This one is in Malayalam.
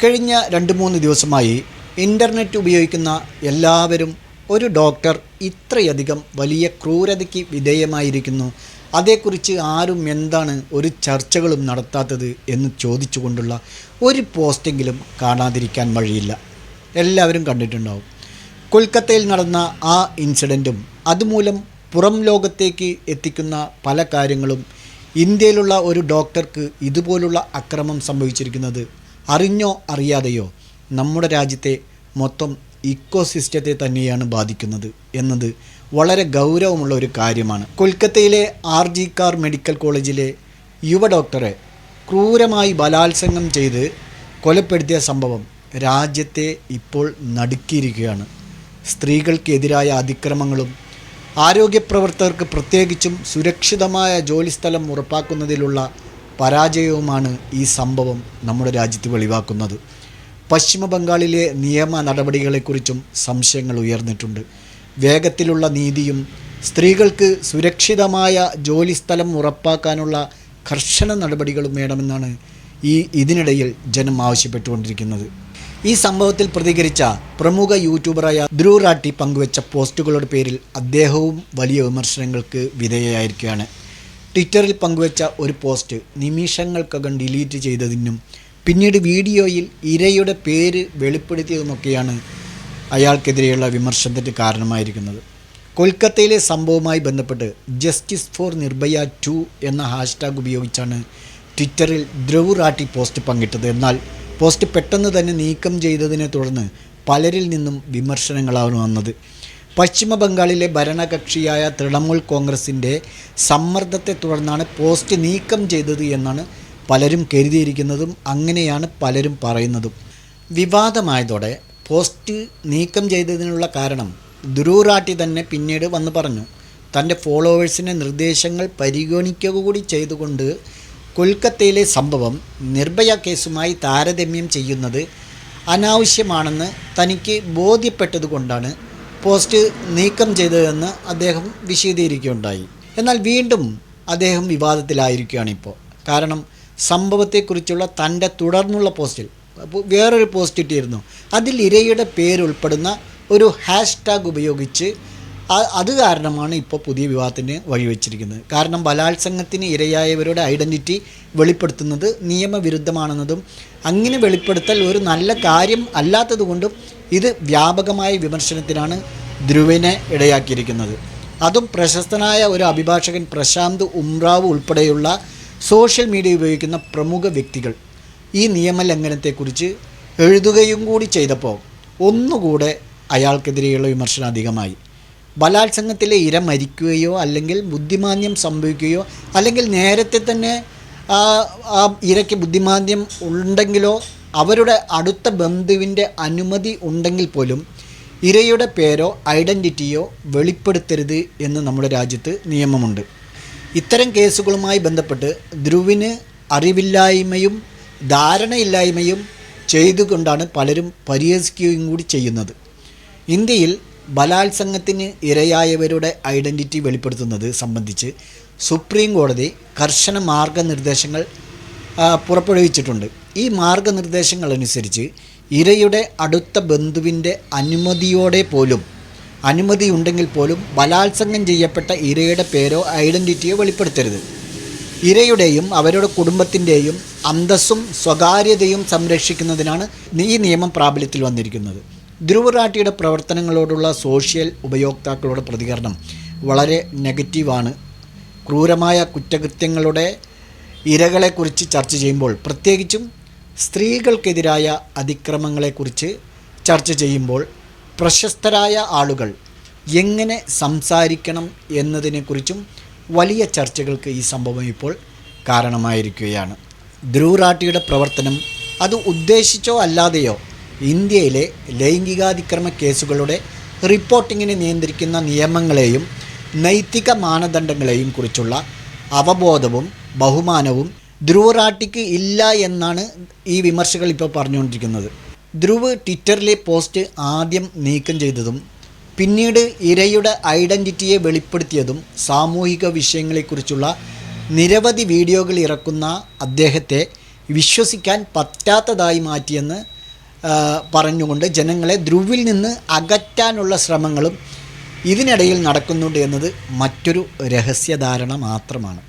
ഇക്കഴിഞ്ഞ രണ്ട് മൂന്ന് ദിവസമായി ഇന്റർനെറ്റ് ഉപയോഗിക്കുന്ന എല്ലാവരും ഒരു ഡോക്ടർ ഇത്രയധികം വലിയ ക്രൂരതയ്ക്ക് വിധേയമായിരിക്കുന്നു. അതേക്കുറിച്ച് ആരും എന്താണ് ഒരു ചർച്ചകളും നടത്താത്തത് എന്ന് ചോദിച്ചുകൊണ്ടുള്ള ഒരു പോസ്റ്റെങ്കിലും കാണാതിരിക്കാൻ വഴിയില്ല. എല്ലാവരും കണ്ടിട്ടുണ്ടാവും. കൊൽക്കത്തയിൽ നടന്ന ആ ഇൻസിഡന്റും അതുമൂലം പുറം ലോകത്തേക്ക് എത്തിക്കുന്ന പല കാര്യങ്ങളും ഇന്ത്യയിലുള്ള ഒരു ഡോക്ടർക്ക് ഇതുപോലുള്ള അക്രമം സംഭവിച്ചിരിക്കുന്നത് അറിഞ്ഞോ അറിയാതെയോ നമ്മുടെ രാജ്യത്തെ മൊത്തം ഇക്കോസിസ്റ്റത്തെ തന്നെയാണ് ബാധിക്കുന്നത് എന്നത് വളരെ ഗൗരവമുള്ള ഒരു കാര്യമാണ്. കൊൽക്കത്തയിലെ ആർ ജി കാർ മെഡിക്കൽ കോളേജിലെ യുവ ഡോക്ടറെ ക്രൂരമായി ബലാത്സംഗം ചെയ്ത് കൊലപ്പെടുത്തിയ സംഭവം രാജ്യത്തെ ഇപ്പോൾ നടുക്കിയിരിക്കുകയാണ്. സ്ത്രീകൾക്കെതിരായ അതിക്രമങ്ങളും ആരോഗ്യപ്രവർത്തകർക്ക് പ്രത്യേകിച്ചും സുരക്ഷിതമായ ജോലിസ്ഥലം ഉറപ്പാക്കുന്നതിലുള്ള പരാജയവുമാണ് ഈ സംഭവം നമ്മുടെ രാജ്യത്ത് വെളിവാക്കുന്നത്. പശ്ചിമ ബംഗാളിലെ നിയമ നടപടികളെക്കുറിച്ചും സംശയങ്ങൾ ഉയർന്നിട്ടുണ്ട്. വേഗത്തിലുള്ള നീതിയും സ്ത്രീകൾക്ക് സുരക്ഷിതമായ ജോലിസ്ഥലം ഉറപ്പാക്കാനുള്ള കർശന നടപടികളും വേണമെന്നാണ് ഈ ഇതിനിടയിൽ ജനം ആവശ്യപ്പെട്ടുകൊണ്ടിരിക്കുന്നത്. ഈ സംഭവത്തിൽ പ്രതികരിച്ച പ്രമുഖ യൂട്യൂബറായ ധ്രുവ് റാട്ടി പങ്കുവച്ച പോസ്റ്റുകളുടെ പേരിൽ അദ്ദേഹവും വലിയ വിമർശനങ്ങൾക്ക് വിധേയമായിരിക്കുകയാണ് ട്വിറ്ററിൽ പങ്കുവച്ച ഒരു പോസ്റ്റ് നിമിഷങ്ങൾക്കകം ഡിലീറ്റ് ചെയ്തതിനും പിന്നീട് വീഡിയോയിൽ ഇരയുടെ പേര് വെളിപ്പെടുത്തിയതുമൊക്കെയാണ് അയാൾക്കെതിരെയുള്ള വിമർശനത്തിന് കാരണമായിരിക്കുന്നത്. കൊൽക്കത്തയിലെ സംഭവവുമായി ബന്ധപ്പെട്ട് ജസ്റ്റിസ് ഫോർ നിർഭയ ടു എന്ന ഹാഷ്ടാഗ് ഉപയോഗിച്ചാണ് ട്വിറ്ററിൽ ധ്രുവ് റാട്ടി പോസ്റ്റ് പങ്കിട്ടത്. എന്നാൽ പോസ്റ്റ് പെട്ടെന്ന് തന്നെ നീക്കം ചെയ്തതിനെ തുടർന്ന് പലരിൽ നിന്നും വിമർശനങ്ങളാണ് വന്നത്. പശ്ചിമ ബംഗാളിലെ ഭരണകക്ഷിയായ തൃണമൂൽ കോൺഗ്രസിന്റെ സമ്മർദ്ദത്തെ തുടർന്നാണ് പോസ്റ്റ് നീക്കം ചെയ്തത് എന്നാണ് പലരും കരുതിയിരിക്കുന്നതും അങ്ങനെയാണ് പലരും പറയുന്നതും. വിവാദമായതോടെ പോസ്റ്റ് നീക്കം ചെയ്തതിനുള്ള കാരണം ദുരൂറാട്ടി തന്നെ പിന്നീട് വന്ന് പറഞ്ഞു. തന്റെ ഫോളോവേഴ്സിന്റെ നിർദ്ദേശങ്ങൾ പരിഗണിക്കുക കൂടി ചെയ്തുകൊണ്ട് കൊൽക്കത്തയിലെ സംഭവം നിർഭയ കേസുമായി താരതമ്യം ചെയ്യുന്നത് അനാവശ്യമാണെന്ന് തനിക്ക് ബോധ്യപ്പെട്ടതുകൊണ്ടാണ് പോസ്റ്റ് നീക്കം ചെയ്തതെന്ന് അദ്ദേഹം വിശദീകരിക്കുകയുണ്ടായി. എന്നാൽ വീണ്ടും അദ്ദേഹം വിവാദത്തിലായിരിക്കുകയാണ് ഇപ്പോൾ കാരണം സംഭവത്തെക്കുറിച്ചുള്ള തന്റെ തുടർന്നുള്ള പോസ്റ്റിൽ വേറൊരു പോസ്റ്റ് ഇട്ടിരുന്നു. അതിൽ ഇരയുടെ പേരുൾപ്പെടുന്ന ഒരു ഹാഷ്ടാഗ് ഉപയോഗിച്ച് അത് കാരണമാണ് ഇപ്പോൾ പുതിയ വിവാദത്തിന് വഴിവെച്ചിരിക്കുന്നത്. കാരണം ബലാത്സംഗത്തിന് ഇരയായവരുടെ ഐഡന്റിറ്റി വെളിപ്പെടുത്തുന്നത് നിയമവിരുദ്ധമാണെന്നതും അങ്ങനെ വെളിപ്പെടുത്തൽ ഒരു നല്ല കാര്യം അല്ലാത്തതുകൊണ്ടും ഇത് വ്യാപകമായ വിമർശനത്തിനാണ് ധ്രുവിനെ ഇടയാക്കിയിരിക്കുന്നത്. അതും പ്രശസ്തനായ ഒരു അഭിഭാഷകൻ പ്രശാന്ത് ഉംറാവ് ഉൾപ്പെടെയുള്ള സോഷ്യൽ മീഡിയ ഉപയോഗിക്കുന്ന പ്രമുഖ വ്യക്തികൾ ഈ നിയമലംഘനത്തെക്കുറിച്ച് എഴുതുകയും കൂടി ചെയ്തപ്പോൾ ഒന്നുകൂടെ അയാൾക്കെതിരെയുള്ള വിമർശനം അധികമായി. ബലാത്സംഗത്തിലെ ഇര മരിക്കുകയോ അല്ലെങ്കിൽ ബുദ്ധിമാന്യം സംഭവിക്കുകയോ അല്ലെങ്കിൽ നേരത്തെ തന്നെ ആ ഇരയ്ക്ക് ബുദ്ധിമാന്ദ്യം ഉണ്ടെങ്കിലോ അവരുടെ അടുത്ത ബന്ധുവിന്റെ അനുമതി ഉണ്ടെങ്കിൽ പോലും ഇരയുടെ പേരോ ഐഡന്റിറ്റിയോ വെളിപ്പെടുത്തരുത് എന്ന് നമ്മുടെ രാജ്യത്ത് നിയമമുണ്ട്. ഇത്തരം കേസുകളുമായി ബന്ധപ്പെട്ട് ധ്രുവിന് അറിവില്ലായ്മയും ധാരണയില്ലായ്മയും ചെയ്തുകൊണ്ടാണ് പലരും പരിഹസിക്കുകയും കൂടി ചെയ്യുന്നത്. ഇന്ത്യയിൽ ബലാത്സംഗത്തിന് ഇരയായവരുടെ ഐഡന്റിറ്റി വെളിപ്പെടുത്തുന്നത് സംബന്ധിച്ച് സുപ്രീം കോടതി കർശന മാർഗനിർദ്ദേശങ്ങൾ പുറപ്പെടുവിച്ചിട്ടുണ്ട്. ഈ മാർഗനിർദ്ദേശങ്ങൾ അനുസരിച്ച് ഇരയുടെ അടുത്ത ബന്ധുവിന്റെ അനുമതിയോടെ പോലും അനുമതി ഉണ്ടെങ്കിൽ പോലും ബലാത്സംഗം ചെയ്യപ്പെട്ട ഇരയുടെ പേരോ ഐഡന്റിറ്റിയോ വെളിപ്പെടുത്തരുത്. ഇരയുടെയും അവരുടെ കുടുംബത്തിന്റെയും അന്തസ്സും സ്വകാര്യതയും സംരക്ഷിക്കുന്നതിനാണ് ഈ നിയമം പ്രാബല്യത്തിൽ വന്നിരിക്കുന്നത്. ധ്രുവറാട്ടിയുടെ പ്രവർത്തനങ്ങളോടുള്ള സോഷ്യൽ ഉപയോക്താക്കളുടെ പ്രതികരണം വളരെ നെഗറ്റീവാണ്. ക്രൂരമായ കുറ്റകൃത്യങ്ങളുടെ ഇരകളെക്കുറിച്ച് ചർച്ച ചെയ്യുമ്പോൾ പ്രത്യേകിച്ചും സ്ത്രീകൾക്കെതിരായ അതിക്രമങ്ങളെക്കുറിച്ച് ചർച്ച ചെയ്യുമ്പോൾ പ്രശസ്തരായ ആളുകൾ എങ്ങനെ സംസാരിക്കണം എന്നതിനെക്കുറിച്ചും വലിയ ചർച്ചകൾക്ക് ഈ സംഭവം ഇപ്പോൾ കാരണമായിരിക്കുകയാണ്. ധ്രുവറാട്ടിയുടെ പ്രവർത്തനം അത് ഉദ്ദേശിച്ചോ അല്ലാതെയോ ഇന്ത്യയിലെ ലൈംഗികാതിക്രമ കേസുകളുടെ റിപ്പോർട്ടിങ്ങിനെ നിയന്ത്രിക്കുന്ന നിയമങ്ങളെയും നൈതിക മാനദണ്ഡങ്ങളെയും കുറിച്ചുള്ള അവബോധവും ബഹുമാനവും ധ്രുവറാട്ടിക്ക് ഇല്ല എന്നാണ് ഈ വിമർശകൾ ഇപ്പോൾ പറഞ്ഞുകൊണ്ടിരിക്കുന്നത്. ധ്രുവ് ട്വിറ്ററിലെ പോസ്റ്റ് ആദ്യം നീക്കം ചെയ്തതും പിന്നീട് ഇരയുടെ ഐഡന്റിറ്റിയെ വെളിപ്പെടുത്തിയതും സാമൂഹിക വിഷയങ്ങളെക്കുറിച്ചുള്ള നിരവധി വീഡിയോകൾ ഇറക്കുന്ന അദ്ദേഹത്തെ വിശ്വസിക്കാൻ പറ്റാത്തതായി മാറ്റിയെന്ന് പറഞ്ഞുകൊണ്ട് ജനങ്ങളെ ധ്രുവിൽ നിന്ന് അകറ്റാനുള്ള ശ്രമങ്ങളും ഇതിനിടയിൽ നടക്കുന്നുണ്ട് എന്നത് മറ്റൊരു രഹസ്യധാരണ മാത്രമാണ്.